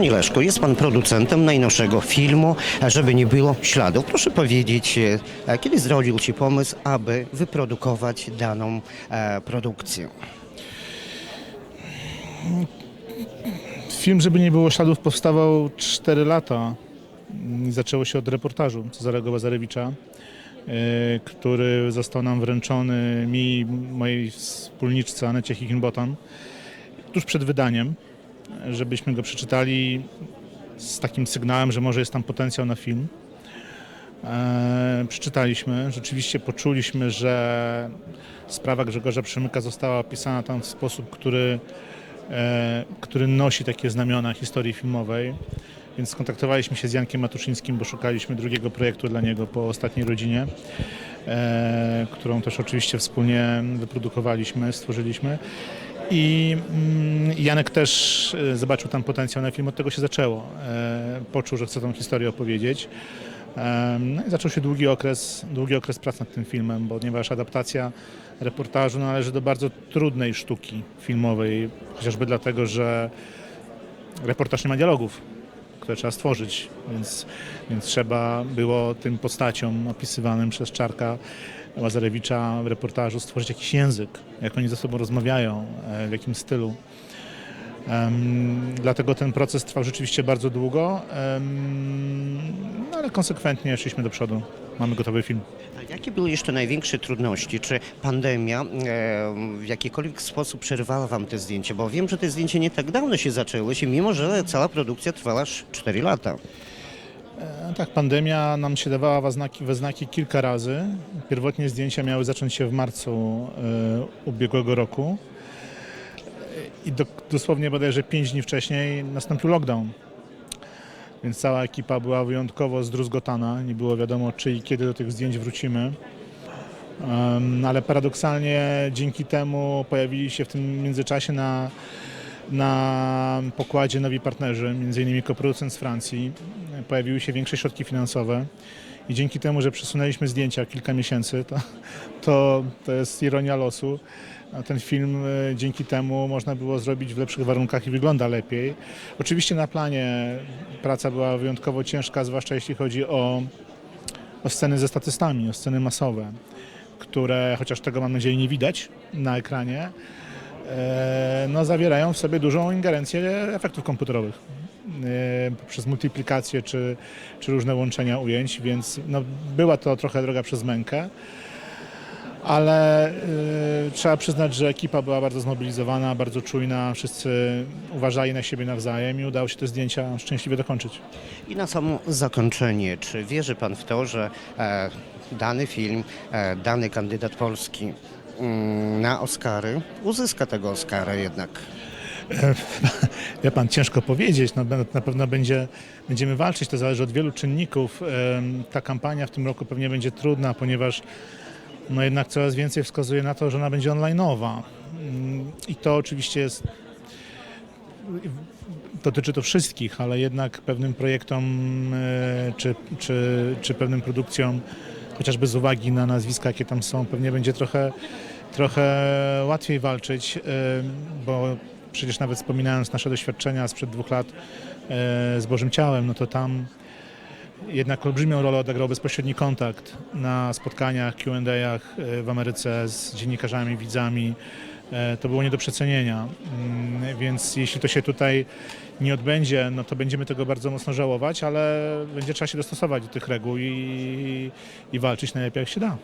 Panie Leszku, jest pan producentem najnowszego filmu, żeby nie było śladów. Proszę powiedzieć, e, kiedy zrodził się pomysł, aby wyprodukować daną e, produkcję? Film, żeby nie było śladów, powstawał 4 lata. Zaczęło się od reportażu Cezarego Bazarewicza, e, który został nam wręczony mi i mojej wspólniczce Anecie Hickenbottom tuż przed wydaniem, żebyśmy go przeczytali z takim sygnałem, że może jest tam potencjał na film. E, przeczytaliśmy, rzeczywiście poczuliśmy, że sprawa Grzegorza Przemyka została opisana tam w sposób, który e, który nosi takie znamiona historii filmowej. Więc skontaktowaliśmy się z Jankiem Matuszyńskim, bo szukaliśmy drugiego projektu dla niego po ostatniej rodzinie, e, którą też oczywiście wspólnie wyprodukowaliśmy, stworzyliśmy. I mm, Janek też e, zobaczył tam potencjał na film, od tego się zaczęło. E, Poczuł, że chce tą historię opowiedzieć. No i zaczął się długi okres, długi okres prac nad tym filmem, ponieważ adaptacja reportażu należy do bardzo trudnej sztuki filmowej, chociażby dlatego, że reportaż nie ma dialogów, które trzeba stworzyć, więc, więc trzeba było tym postaciom opisywanym przez Czarka Łazarewicza w reportażu stworzyć jakiś język, jak oni ze sobą rozmawiają, e, w jakim stylu. Em, dlatego ten proces trwał rzeczywiście bardzo długo, em, no ale konsekwentnie szliśmy do przodu. Mamy gotowy film. Jakie były jeszcze największe trudności? Czy pandemia e, w jakikolwiek sposób przerwała wam te zdjęcia? Bo wiem, że te zdjęcia nie tak dawno się zaczęły, się, mimo że cała produkcja trwała aż 4 lata. E, Tak, pandemia nam się dawała we znaki, we znaki kilka razy. Pierwotnie zdjęcia miały zacząć się w marcu e, ubiegłego roku. I do, dosłownie bodajże 5 dni wcześniej nastąpił lockdown. Więc cała ekipa była wyjątkowo zdruzgotana. Nie było wiadomo, czy i kiedy do tych zdjęć wrócimy. Ale paradoksalnie dzięki temu pojawili się w tym międzyczasie na, na pokładzie nowi partnerzy, m.in. koproducent z Francji. Pojawiły się większe środki finansowe i dzięki temu, że przesunęliśmy zdjęcia kilka miesięcy, to, to, to jest ironia losu. A ten film e, dzięki temu można było zrobić w lepszych warunkach i wygląda lepiej. Oczywiście na planie praca była wyjątkowo ciężka, zwłaszcza jeśli chodzi o, o sceny ze statystami, o sceny masowe, które, chociaż tego mam nadzieję nie widać na ekranie, e, no, zawierają w sobie dużą ingerencję efektów komputerowych e, poprzez multiplikację czy, czy różne łączenia ujęć, więc no, była to trochę droga przez mękę. Ale e, trzeba przyznać, że ekipa była bardzo zmobilizowana, bardzo czujna, wszyscy uważali na siebie nawzajem i udało się te zdjęcia szczęśliwie dokończyć. I na samo zakończenie, czy wierzy pan w to, że e, dany film, e, dany kandydat polski mm, na Oscary uzyska tego Oscara jednak? Wie pan, ciężko powiedzieć, no, na na pewno będzie, będziemy walczyć, to zależy od wielu czynników. Em, Ta kampania w tym roku pewnie będzie trudna, ponieważ no jednak coraz więcej wskazuje na to, że ona będzie online'owa. Mm, I to oczywiście jest, dotyczy to wszystkich, ale jednak pewnym projektom e, czy, czy, czy pewnym produkcjom, chociażby z uwagi na nazwiska, jakie tam są, pewnie będzie trochę, trochę łatwiej walczyć, e, bo przecież nawet wspominając nasze doświadczenia sprzed dwóch lat e, z Bożym Ciałem, no to tam jednak olbrzymią rolę odegrał bezpośredni kontakt na spotkaniach, Q&A'ach e, w Ameryce z dziennikarzami, widzami. E, To było nie do przecenienia, Mm, więc jeśli to się tutaj nie odbędzie, no to będziemy tego bardzo mocno żałować, ale będzie trzeba się dostosować do tych reguł i, i walczyć najlepiej jak się da.